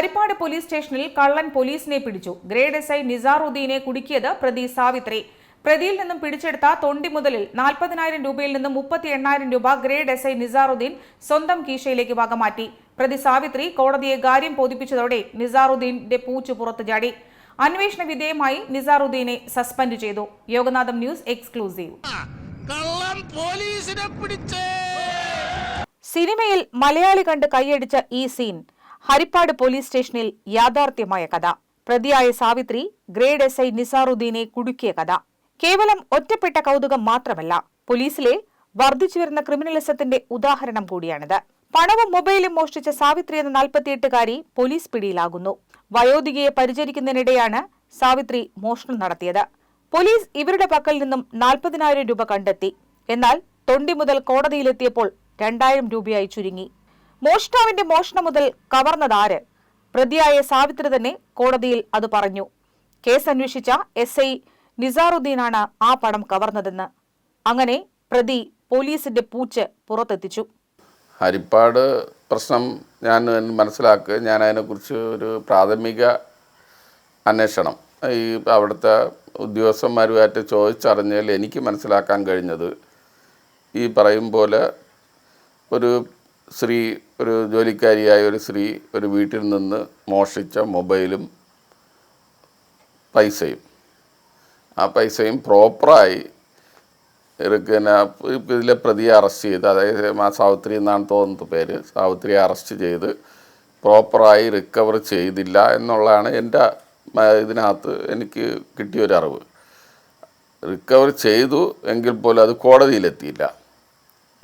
Harippad police സ്റ്റേഷനിൽ കള്ളൻ പോലീസിനെ പിടിച്ചു. ഗ്രേഡ് എസ് ഐ നിസാറുദ്ദീനെ കുടുക്കിയത് പ്രതി സാവിത്രി. പ്രതിയിൽ നിന്നും പിടിച്ചെടുത്ത തൊണ്ടി മുതലിൽ നാൽപ്പതിനായിരം രൂപയിൽ നിന്നും മുപ്പത്തി എണ്ണായിരം രൂപ ഗ്രേഡ് എസ് ഐ നിസാറുദ്ദീൻ സ്വന്തം കീശയിലേക്ക് വകമാറ്റി. പ്രതി സാവിത്രി കോടതിയെ കാര്യം ബോധിപ്പിച്ചതോടെ നിസാറുദ്ദീന്റെ പൂച്ചു പുറത്തു ചാടി. അന്വേഷണ വിധേയമായി നിസാറുദ്ദീനെ സസ്പെൻഡ് ചെയ്തു. Yoganatham news exclusive. സിനിമയിൽ മലയാളി കണ്ട് കൈയടിച്ച ഈ സീൻ. ഹരിപ്പാട് പോലീസ് സ്റ്റേഷനിൽ യാഥാർത്ഥ്യമായ കഥ. പ്രതിയായ സാവിത്രി ഗ്രേഡ് എസ് ഐ നിസാറുദ്ദീനെ കുടുക്കിയ കഥ. കേവലം ഒറ്റപ്പെട്ട കൗതുകം മാത്രമല്ല പോലീസിലെ വർദ്ധിച്ചുവരുന്ന ക്രിമിനലിസത്തിന്റെ ഉദാഹരണം കൂടിയാണിത്. പണവും മൊബൈലും മോഷ്ടിച്ച സാവിത്രി എന്ന നാൽപ്പത്തിയെട്ടുകാരി പോലീസ് പിടിയിലാകുന്നു. വയോധികയെ പരിചരിക്കുന്നതിനിടെയാണ് സാവിത്രി മോഷണം നടത്തിയത്. പോലീസ് ഇവരുടെ പക്കൽ നിന്നും നാൽപ്പതിനായിരം രൂപ കണ്ടെത്തി. എന്നാൽ തൊണ്ടി മുതൽ കോടതിയിലെത്തിയപ്പോൾ രണ്ടായിരം രൂപയായി ചുരുങ്ങി. മോഷ്ടാവിന്റെ മോഷണം മുതൽ കവർന്നതാര് പ്രതിയായ സാവിത്രി തന്നെ കോടതിയിൽ അത് പറഞ്ഞു. കേസ് അന്വേഷിച്ച എസ് ഐ നിസാറുദ്ദീനാണ് ആ പണം കവർന്നതെന്ന്. അങ്ങനെ പ്രതി പോലീസിന്റെ പൂച്ച് പുറത്തെത്തിച്ചു. ഹരിപ്പാട് പ്രശ്നം ഞാൻ മനസ്സിലാക്കുക ഞാൻ അതിനെക്കുറിച്ച് ഒരു പ്രാഥമിക അന്വേഷണം. ഈ അവിടുത്തെ ഉദ്യോഗസ്ഥന്മാരുമായിട്ട് ചോദിച്ചറിഞ്ഞാൽ എനിക്ക് മനസ്സിലാക്കാൻ കഴിഞ്ഞത് ഈ പറയും പോലെ ഒരു സ്ത്രീ ഒരു ജോലിക്കാരിയായ ഒരു സ്ത്രീ ഒരു വീട്ടിൽ നിന്ന് മോഷ്ടിച്ച മൊബൈലും പൈസയും. ആ പൈസയും പ്രോപ്പറായി പിന്നെ ഇതിലെ പ്രതിയെ അറസ്റ്റ് ചെയ്ത് അതായത് ആ സാവിത്രി എന്നാണ് തോന്നുന്നത് പേര് സാവിത്രിയെ അറസ്റ്റ് ചെയ്ത് പ്രോപ്പറായി റിക്കവർ ചെയ്തില്ല എന്നുള്ളതാണ് എന്റെ ഇതിനകത്ത് എനിക്ക് കിട്ടിയൊരു അറിവ്. റിക്കവർ ചെയ്തു എങ്കിൽ പോലും അത് കോടതിയിലെത്തിയില്ല.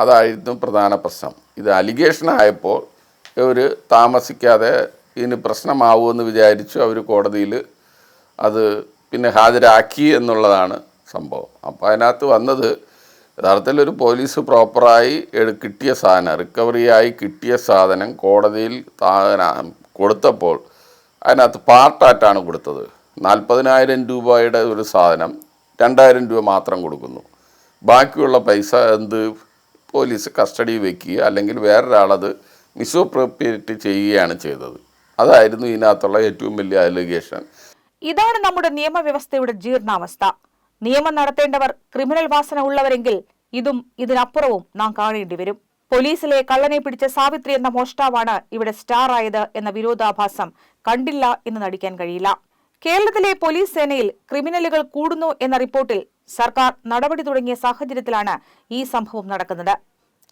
അതായിരുന്നു പ്രധാന പ്രശ്നം. ഇത് അലിഗേഷൻ ആയപ്പോൾ ഇവർ താമസിക്കാതെ ഇതിന് പ്രശ്നമാവുമെന്ന് വിചാരിച്ചു അവർ കോടതിയിൽ അത് പിന്നെ ഹാജരാക്കി എന്നുള്ളതാണ് സംഭവം. അപ്പോൾ അതിനകത്ത് വന്നത് യഥാർത്ഥത്തിൽ ഒരു പോലീസ് പ്രോപ്പറായി കിട്ടിയ സാധനം റിക്കവറിയായി കിട്ടിയ സാധനം കോടതിയിൽ കൊടുത്തപ്പോൾ അതിനകത്ത് പാർട്ടായിട്ടാണ് കൊടുത്തത്. നാൽപ്പതിനായിരം രൂപയുടെ ഒരു സാധനം രണ്ടായിരം രൂപ മാത്രം കൊടുക്കുന്നു. ബാക്കിയുള്ള പൈസ എന്ത് പോലീസ് കസ്റ്റഡിയിൽ വെക്കുക അല്ലെങ്കിൽ വേറൊരാളത് മിസ്അപ്രോപ്രിയേറ്റ് ചെയ്യുകയാണ് ചെയ്തത്. അതായിരുന്നു ഇതിനകത്തുള്ള ഏറ്റവും വലിയ അലിഗേഷൻ ഇതാണ് നമ്മുടെ നിയമവ്യവസ്ഥയുടെ ജീർണാവസ്ഥ. നിയമം നടത്തേണ്ടവർ ക്രിമിനൽ വാസന ഉള്ളവരെങ്കിൽ ഇതും ഇതിനപ്പുറവും നാം കാണേണ്ടി വരും. പോലീസിലെ കള്ളനെ പിടിച്ച സാവിത്രി എന്ന മോഷ്ടാവാണ് ഇവിടെ സ്റ്റാർ ആയത് എന്ന വിരോധാഭാസം കണ്ടില്ല എന്ന് നടിക്കാൻ കഴിയില്ല. കേരളത്തിലെ പോലീസ് സേനയിൽ ക്രിമിനലുകൾ കൂടുന്നു എന്ന റിപ്പോർട്ടിൽ സർക്കാർ നടപടി തുടങ്ങിയ സാഹചര്യത്തിലാണ് ഈ സംഭവം നടക്കുന്നത്.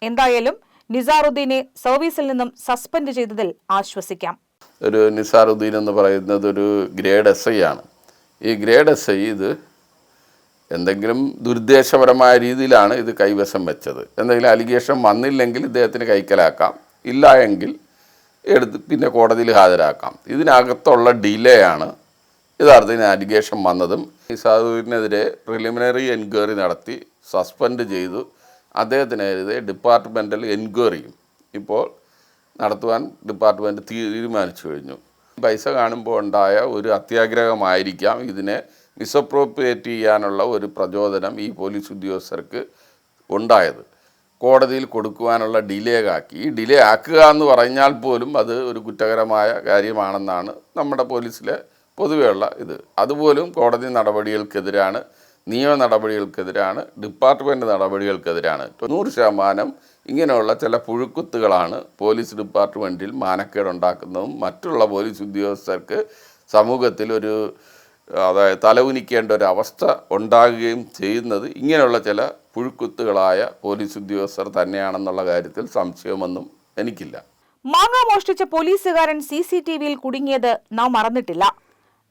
എന്തായാലും നിസാറുദ്ദീനെ സർവീസിൽ നിന്നും സസ്പെൻഡ് ചെയ്തതിൽ ആശ്വസിക്കാം. ഒരു നിസാറുദ്ദീൻ എന്ന് പറയുന്നത് ഒരു ഗ്രേഡ് എസ് ഐ ആണ്. ഈ ഗ്രേഡ് എസ് ഐ ഇത് എന്തെങ്കിലും ദുരുദ്ദേശപരമായ രീതിയിലാണ് ഇത് കൈവശം വെച്ചത്. എന്തെങ്കിലും അലിഗേഷൻ വന്നില്ലെങ്കിൽ ഇദ്ദേഹത്തിന് കൈക്കലാക്കാം. ഇല്ല എങ്കിൽ എടുത്ത് പിന്നെ കോടതിയിൽ ഹാജരാക്കാം. ഇതിനകത്തുള്ള ഡിലേ ആണ് യഥാർത്ഥത്തിന് അലിഗേഷൻ വന്നതും നിസാറുദ്ദീനെതിരെ പ്രിലിമിനറി എൻക്വയറി നടത്തി സസ്പെൻഡ് ചെയ്തു. അദ്ദേഹത്തിനെതിരെ ഡിപ്പാർട്ട്മെന്റൽ എൻക്വയറിയും ഇപ്പോൾ നടത്തുവാൻ ഡിപ്പാർട്ട്മെന്റ് തീരുമാനിച്ചു കഴിഞ്ഞു. പൈസ കാണുമ്പോൾ ഉണ്ടായ ഒരു അത്യാഗ്രഹമായിരിക്കാം ഇതിനെ മിസ്അപ്രോപ്രിയേറ്റ് ചെയ്യാനുള്ള ഒരു പ്രചോദനം ഈ പോലീസ് ഉദ്യോഗസ്ഥർക്ക് ഉണ്ടായത്. കോടതിയിൽ കൊടുക്കുവാനുള്ള ഡിലേ ആക്കി. ഈ ഡിലേ ആക്കുക എന്ന് പറഞ്ഞാൽ പോലും അത് ഒരു കുറ്റകരമായ കാര്യമാണെന്നാണ് നമ്മുടെ പോലീസിലെ പൊതുവെയുള്ള ഇത്. അതുപോലും കോടതി നടപടികൾക്കെതിരാണ് നിയമ നടപടികൾക്കെതിരാണ് ഡിപ്പാർട്ട്മെന്റ് നടപടികൾക്കെതിരാണ്. തൊണ്ണൂറ് ശതമാനം ഇങ്ങനെയുള്ള ചില പുഴുക്കുത്തുകളാണ് പോലീസ് ഡിപ്പാർട്ട്മെന്റിൽ മാനക്കേടുണ്ടാക്കുന്നതും മറ്റുള്ള പോലീസ് ഉദ്യോഗസ്ഥർക്ക് സമൂഹത്തിൽ ഒരു അതായത് തലകുനിക്കേണ്ട ഒരു അവസ്ഥ ഉണ്ടാകുകയും ചെയ്യുന്നത് ഇങ്ങനെയുള്ള ചില പുഴുക്കുത്തുകളായ പോലീസ് ഉദ്യോഗസ്ഥർ തന്നെയാണെന്നുള്ള കാര്യത്തിൽ സംശയമൊന്നും എനിക്കില്ല. മാങ്ങ മോഷ്ടിച്ച പോലീസുകാരൻ സി സി ടി വിയിൽ കുടുങ്ങിയത് നാം മറന്നിട്ടില്ല.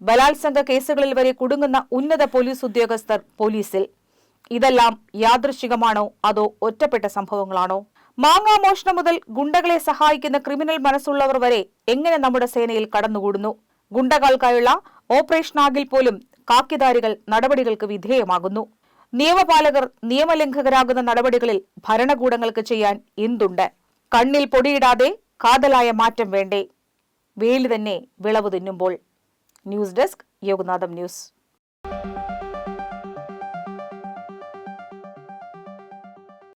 ബലാത്സംഗ കേസുകളിൽ വരെ കുടുങ്ങുന്ന ഉന്നത പോലീസ് ഉദ്യോഗസ്ഥർ പോലീസിൽ. ഇതെല്ലാം യാദൃശികമാണോ? അതോ ഒറ്റപ്പെട്ട സംഭവങ്ങളാണോ? മാങ്ങാ മോഷണം മുതൽ ഗുണ്ടകളെ സഹായിക്കുന്ന ക്രിമിനൽ മനസ്സുള്ളവർ വരെ എങ്ങനെ നമ്മുടെ സേനയിൽ കടന്നുകൂടുന്നു? ഗുണ്ടകൾക്കായുള്ള ഓപ്പറേഷൻ ആഗിൽ പോലും കാക്കിധാരികൾ നടപടികൾക്ക് വിധേയമാകുന്നു. നിയമപാലകർ നിയമലംഘകരാകുന്ന നടപടികളിൽ ഭരണകൂടങ്ങൾക്ക് ചെയ്യാൻ എന്തുണ്ട്? കണ്ണിൽ പൊടിയിടാതെ കാതലായ മാറ്റം വേണ്ടേ? വേലി തന്നെ വിളവ് തിന്നുമ്പോൾ. News desk Yoganatham news